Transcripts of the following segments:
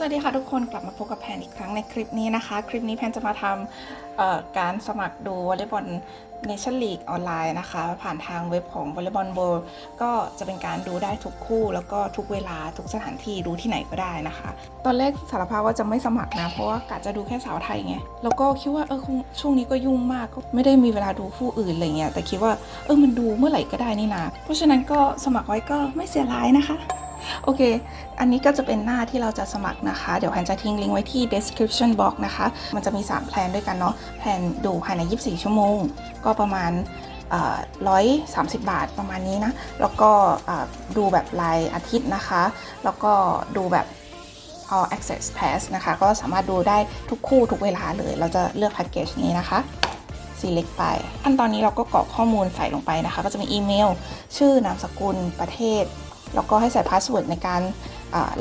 สวัสดีค่ะทุกคนกลับมาพบกับแพนอีกครั้งในคลิปนี้นะคะ คลิปนี้แพนจะมาทำการสมัครดูวอลเลย์บอลเนชั่นลีกออนไลน์นะคะ ผ่านทางเว็บของวอลเลย์บอลโบก็จะเป็นการดูได้ทุกคู่ แล้วก็ทุกเวลาทุกสถานที่ดูที่ไหนก็ได้นะคะ ตอนแรกสารภาพว่าจะไม่สมัครนะ เพราะว่ากะจะดูแค่สาวไทยไงแล้วก็คิดว่าเออช่วงนี้ก็ยุ่งมากก็ไม่ได้มีเวลาดูคู่อื่นอะไรเงี้ยแต่คิดว่าเออมันดูเมื่อไหร่ก็ได้นี่นะเพราะฉะนั้นก็สมัครไว้ก็ไม่เสียร้ายนะคะ โอเค อันนี้ก็จะเป็นหน้าที่เราจะสมัครนะคะ เดี๋ยวแพนจะทิ้งลิงก์ไว้ที่ description box นะคะ มันจะมี 3 แพลนด้วยกันเนาะ แพลนดูภายใน 24 ชั่วโมง ก็ประมาณร้อยสามสิบบาทประมาณนี้นะ แล้วก็ดูแบบรายอาทิตย์นะคะ แล้วก็ดูแบบ all access pass นะคะ ก็สามารถดูได้ทุกคู่ทุกเวลาเลย เราจะเลือกแพ็กเกจนี้นะคะ select ไป ขั้นตอนนี้เราก็กรอกข้อมูลใส่ลงไปนะคะ ก็จะมีอีเมล ชื่อนามสกุลประเทศ แล้วก็ให้ใส่พาสเวิร์ดในการ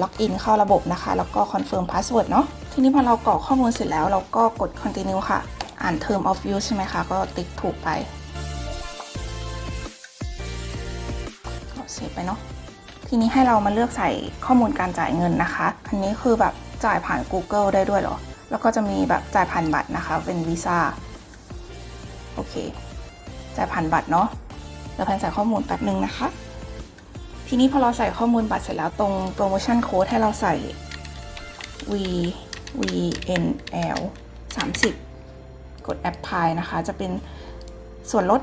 ล็อกอินเข้าระบบนะคะ แล้วก็คอนเฟิร์มพาสเวิร์ดเนาะทีนี้พอเรากรอกข้อมูลเสร็จแล้วเราก็กด continue ค่ะ อ่าน term of use ใช่ไหมคะ ก็ติ๊กถูกไปก็เสร็จไปเนาะทีนี้ให้เรามาเลือกใส่ข้อมูลการจ่ายเงินนะคะ อันนี้คือแบบจ่ายผ่าน Google ได้ด้วยเหรอ แล้วก็จะมีแบบจ่ายผ่านบัตรนะคะ เป็นวีซ่าโอเค จ่ายผ่านบัตรเนาะแล้วแพนใส่ข้อมูลแป๊บนึงนะคะ ทีนี้พอเราใส่ข้อมูลบัตรเสร็จแล้วตรงโปรโมชั่นโค้ดให้เราใส่ V V N L 30 กดแอปพลายนะคะ จะเป็นส่วนลด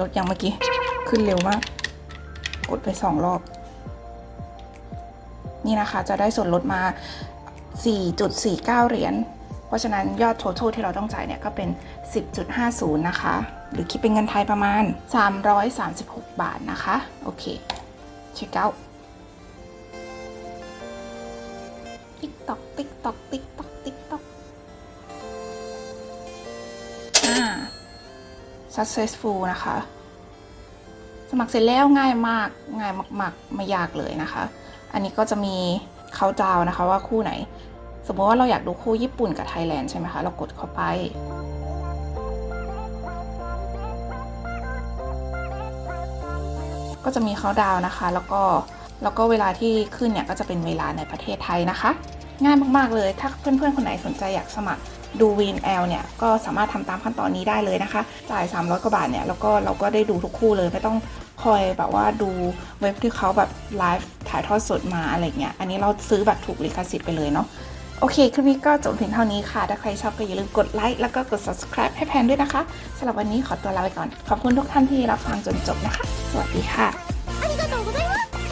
ลดอย่างเมื่อกี้ ขึ้นเร็วมาก กดไปสองรอบ นี่นะคะจะได้ส่วนลดมา 4.49 เหรียญเพราะฉะนั้นยอด total ที่เราต้องจ่ายเนี่ยก็เป็น 10.50 นะคะ หรือคิดเป็นเงินไทยประมาณ 336 บาทนะคะ โอเค เช็คเอาท์ติ๊กตอกติ๊กตอกติ๊กตอกติ๊กตอกอ่า successful นะคะ สมัครเสร็จแล้วง่ายมาก ง่ายมากๆ ไม่ยากเลยนะคะ อันนี้ก็จะมีเขาดาวนะคะว่าคู่ไหน สมมติว่าเราอยากดูคู่ญี่ปุ่นกับไทยแลนด์ใช่ไหมคะ เรากดเข้าไป ก็จะมีเขาดาวนะคะ แล้วก็แล้วก็เวลาที่ขึ้นเนี่ยก็จะเป็นเวลาในประเทศไทยนะคะ ง่ายมากๆเลย ถ้าเพื่อนๆคนไหนสนใจอยากสมัครดู VNL เนี่ยก็สามารถทำตามขั้นตอนนี้ได้เลยนะคะ จ่าย 300 กว่าบาทเนี่ยแล้วก็เราก็ได้ดูทุกคู่เลยไม่ต้องคอยแบบว่าดูเว็บที่เขาแบบไลฟ์ถ่ายทอดสดมาอะไรเงี้ย อันนี้เราซื้อแบบถูกลิขสิทธิ์ไปเลยเนาะ โอเค คลิปนี้ก็จบเพียงเท่านี้ค่ะ ถ้าใครชอบก็อย่าลืมกดไลค์แล้วก็กด subscribe ให้แพนด้วยนะคะสำหรับวันนี้ขอตัวลาไปก่อน ขอบคุณทุกท่านที่รับฟังจนจบนะคะ สวัสดีค่ะ